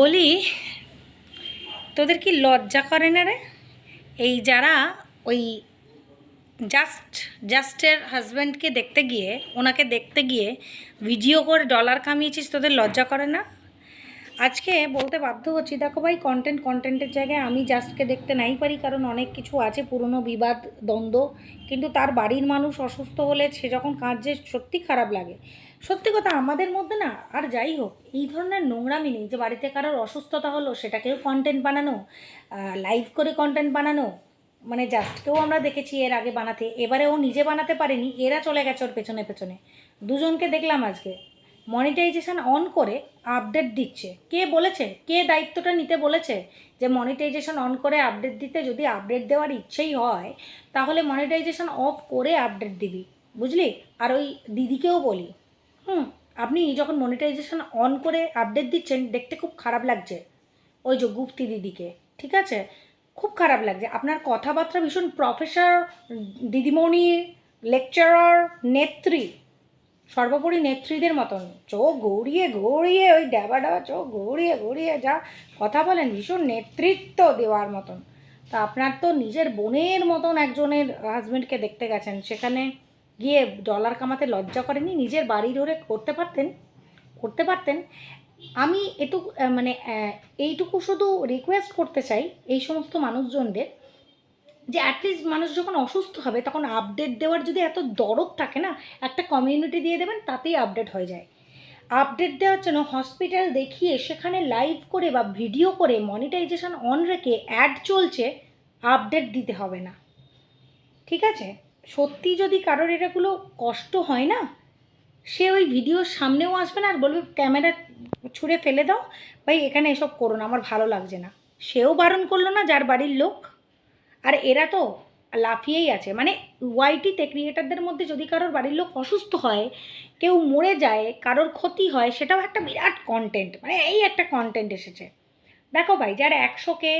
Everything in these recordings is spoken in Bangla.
বলি, তোদের কি লজ্জা করে না রে? এই যারা ওই জাস্ট জাস্টের হাজব্যান্ডকে দেখতে গিয়ে, ওনাকে দেখতে গিয়ে ভিডিও করে ডলার কামিয়েছিস, তোদের লজ্জা করে না? আজকে বলতে বাধ্য হচ্ছি, দেখো ভাই কন্টেন্ট কন্টেন্টের জায়গায় আমি জাস্টকে দেখতে নাই পারি, কারণ অনেক কিছু আছে, পুরনো বিবাদ, দ্বন্দ্ব। কিন্তু তার বাড়ির মানুষ অসুস্থ হলে সে যখন কাঁদছে সত্যি খারাপ লাগে। সত্যি কথা, আমাদের মধ্যে না, আর যাই হোক, এই ধরনের নোংরামি নেই যে বাড়িতে কারোর অসুস্থতা হলো, সেটাকেও কন্টেন্ট বানানো লাইভ করে কন্টেন্ট বানানো মানে জাস্টকেও আমরা দেখেছি এর আগে বানাতে, এবারে ও নিজে বানাতে পারেনি, এরা চলে গেছে ওর পেছনে পেছনে। দুজনকে দেখলাম আজকে মনিটাইজেশন অন করে আপডেট দিচ্ছে। কে বলেছে? কে দায়িত্বটা নিতে বলেছে যে মনিটাইজেশন অন করে আপডেট দিতে যদি আপডেট দেওয়ার ইচ্ছেই হয়, তাহলে মনিটাইজেশন অফ করে আপডেট দিবি, বুঝলি? আর ওই দিদিকেও বলি হুম, আপনি যখন মনিটাইজেশন অন করে আপডেট দিচ্ছেন, দেখতে খুব খারাপ লাগছে। ওই যে গুপ্তি দিদিকে, ঠিক আছে? খুব খারাপ লাগছে। আপনার কথাবার্তা ভীষণ প্রফেসর দিদিমণি লেকচারার নেত্রী, সর্বোপরি নেত্রীদের মতন। চোখ গড়িয়ে গড়িয়ে, ওই ড্যাবা ডাবা চোখ গড়িয়ে গড়িয়ে যা কথা বলেন, ভীষণ নেতৃত্ব দেওয়ার মতন। তা আপনার তো নিজের বোনের মতন একজনের হাজব্যান্ডকে দেখতে গেছেন, সেখানে গিয়ে ডলার কামাতে লজ্জা করেনি? নিজের বাড়ির ওরে করতে পারতেন? করতে পারতেন? আমি এটুকু মানে এইটুকু শুধু রিকোয়েস্ট করতে চাই এই সমস্ত মানুষজনদের যে অ্যাটলিস্ট মানুষ যখন অসুস্থ হবে, তখন আপডেট দেওয়ার যদি এত দরদ থাকে না, একটা কমিউনিটি দিয়ে দেবেন, তাতেই আপডেট হয়ে যায়। আপডেট দেওয়ার জন্য হসপিটাল দেখিয়ে সেখানে লাইভ করে বা ভিডিও করে মনিটাইজেশন অন রেখে অ্যাড চলছে আপডেট দিতে হবে না। ঠিক আছে? সত্যি যদি কারোর এটাগুলো কষ্ট হয় না, সে ওই ভিডিওর সামনেও আসবে না আর বলবে, ক্যামেরা ছুঁড়ে ফেলে দাও, ভাই এখানে এসব করো না, আমার ভালো লাগছে না। সেও বারণ করল না, যার বাড়ির লোক। আর এরা তো লাফিয়েই আছে। মানে ওয়াইটিতে ক্রিয়েটারদের মধ্যে যদি কারোর বাড়ির লোক অসুস্থ হয়, কেউ মরে যায়, কারোর ক্ষতি হয়, সেটাও একটা বিরাট কন্টেন্ট মানে এই একটা কন্টেন্ট এসেছে। দেখো ভাই, যারা একশোকে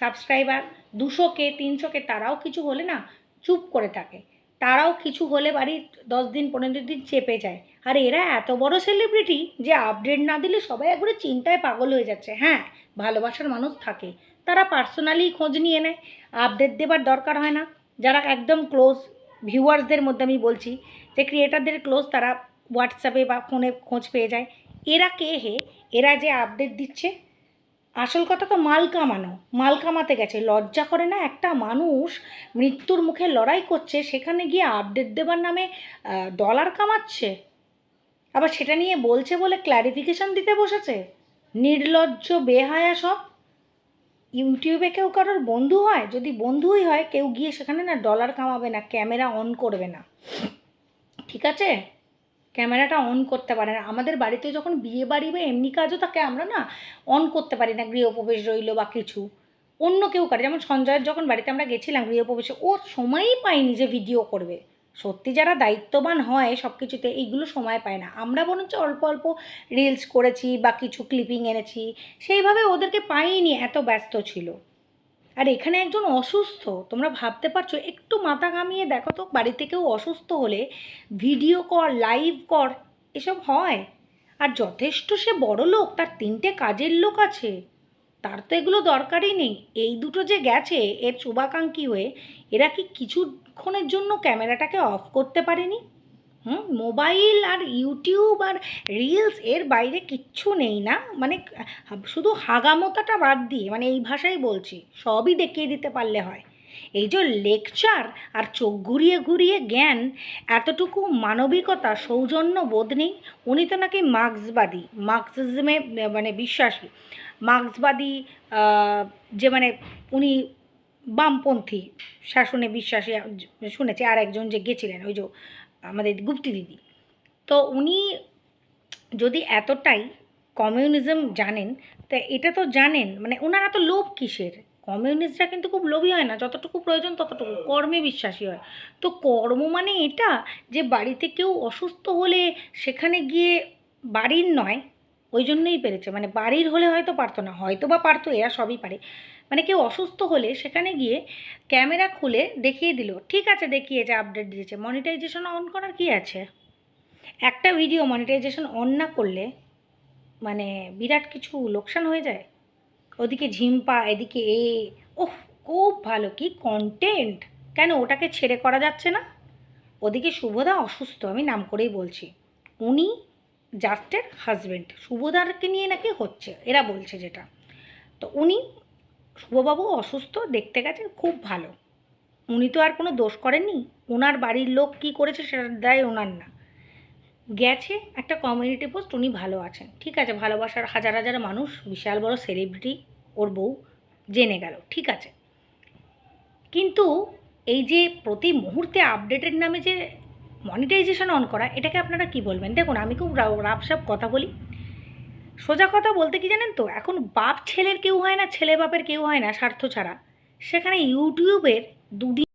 সাবস্ক্রাইবার দুশোকে তিনশোকে তারাও কিছু হলে না চুপ করে থাকে। তারাও কিছু হলে বাড়ির দশ দিন, পনেরো দিন চেপে যায়। আর এরা এত বড় সেলিব্রিটি যে আপডেট না দিলে সবাই একবারে চিন্তায় পাগল হয়ে যাচ্ছে। হ্যাঁ ভালোবাসার মানুষ থাকে। তারা পার্সোনালি খোঁজ নিয়ে নেয়। আপডেট দেবার দরকার হয় না। যারা একদম ক্লোজ ভিউয়ার্সদের মধ্যে আমি বলছি, যে ক্রিয়েটারদের ক্লোজ তারা হোয়াটসঅ্যাপে বা ফোনে খোঁজ পেয়ে যায়। এরা কে হে? এরা যে আপডেট দিচ্ছে আসল কথা তো মাল কামানো। মাল কামাতে গেছে। লজ্জা করে না একটা মানুষ মৃত্যুর মুখে লড়াই করছে, সেখানে গিয়ে আপডেট দেবার নামে ডলার কামাচ্ছে? আবার সেটা নিয়ে বলছে বলে ক্ল্যারিফিকেশন দিতে বসেছে? নির্লজ্জ, বেহায়া সব? ইউটিউবে কেউ কারোর বন্ধু হয়? যদি বন্ধুই হয়, কেউ গিয়ে সেখানে না ডলার কামাবে না ক্যামেরা অন করবে না। ঠিক আছে? ক্যামেরাটা অন করতে পারে না। আমাদের বাড়িতে যখন বিয়ে বাড়ি বা এমনি কাজও থাকে, আমরা না অন করতে পারি না, গৃহপ্রবেশ রইল বা কিছু। অন্য কেউ করে। যেমন সঞ্জয়ের যখন বাড়িতে আমরা গেছিলাম গৃহপ্রবেশে, ও সময়ই পায়নি যে ভিডিও করবে। সত্যি যারা দায়িত্ববান হয় সব কিছুতে এইগুলো সময় পায় না। আমরা বরঞ্চ অল্প অল্প রিলস করেছি বা কিছু ক্লিপিং এনেছি। সেইভাবে ওদেরকে পাইনি, এত ব্যস্ত ছিল। আর এখানে একজন অসুস্থ, তোমরা ভাবতে পারছ, একটু মাথা ঘামিয়ে দেখো তো, বাড়িতে কেউ অসুস্থ হলে ভিডিও কর লাইভ কর, এসব হয়। আর যথেষ্ট সে বড় লোক, তার তিনটে কাজের লোক আছে। তার তো এগুলো দরকারই নেই। এই দুটো যে গেছে, এর শুভাকাঙ্ক্ষী হয়ে, এরা কি কিছুক্ষণের জন্য ক্যামেরাটাকে অফ করতে পারেনি? হুম, মোবাইল আর ইউটিউব আর রিলস এর বাইরে কিচ্ছু নেই না। মানে শুধু হাগামতাটা বাদ দিয়ে মানে এই ভাষাই বলছি, সবই দেখিয়ে দিতে পারলে হয়। এই যে লেকচার আর চোখ ঘুরিয়ে ঘুরিয়ে জ্ঞান, এতটুকু মানবিকতা, সৌজন্য বোধ নেই। উনি তো নাকি মার্ক্সবাদী, মার্ক্সিজমে মানে বিশ্বাসী। মার্ক্সবাদী যে মানে উনি বামপন্থী, শাসনে বিশ্বাসী শুনেছি আর একজন যে গেছিলেন, ওই যে আমাদের গুপ্তি দিদি। তো উনি যদি এতটাই কমিউনিজম জানেন, তা এটা তো জানেন মানে ওনারা তো লোভ কিসের? কমিউনিস্টরা কিন্তু খুব লোভী হয় না, যতটুকু প্রয়োজন ততটুকু, কর্মে বিশ্বাসী হয়। তো কর্ম মানে এটা যে বাড়িতে কেউ অসুস্থ হলে সেখানে গিয়ে বাড়ির নয় ওই জন্যই পেরেছে। মানে বাড়ির হলে হয়তো পারতো না, হয়তো বা পারতো, এরা সবই পারে। মানে কেউ অসুস্থ হলে সেখানে গিয়ে ক্যামেরা খুলে দেখিয়ে দিল, ঠিক আছে দেখিয়েছে আপডেট দিয়েছে। মনিটাইজেশন অন করার কি আছে? একটা ভিডিও মনিটাইজেশন অন না করলে মানে বিরাট কিছু লোকসান হয়ে যায়। ওদিকে ঝিম্পা, এদিকে এ, ওহ, খুব ভালো, কি কন্টেন্ট কেন ওটাকে ছেড়ে করা যাচ্ছে না? ওদিকে শুভদা অসুস্থ, আমি নাম করেই বলছি। উনি জাস্টের হাজবেন্ড। শুভদারকে নিয়ে নাকি হচ্ছে, এরা বলছে যেটা। তো উনি, শুভবাবু অসুস্থ, দেখতে গেছেন খুব ভালো। উনি তো আর কোনো দোষ করেননি, ওনার বাড়ির লোক কী করেছে সেটা দায় ওনার না। গেছে একটা কমিউনিটি পোস্ট উনি ভালো আছেন। ঠিক আছে, ভালোবাসার হাজার হাজার মানুষ, বিশাল বড় সেলিব্রিটি ওর বউ, জেনে গেল, ঠিক আছে। কিন্তু এই যে প্রতি মুহূর্তে আপডেটের নামে যে মনিটাইজেশন অন করা, এটাকে আপনারা কি বলবেন? দেখুন, আমি খুব রাফসাপ কথা বলি। সোজা কথা বলতে কি জানেন তো? এখন বাপ ছেলের কেউ হয় না, ছেলে বাপের কেউ হয় না, স্বার্থ ছাড়া। সেখানে ইউটিউবের দুদিন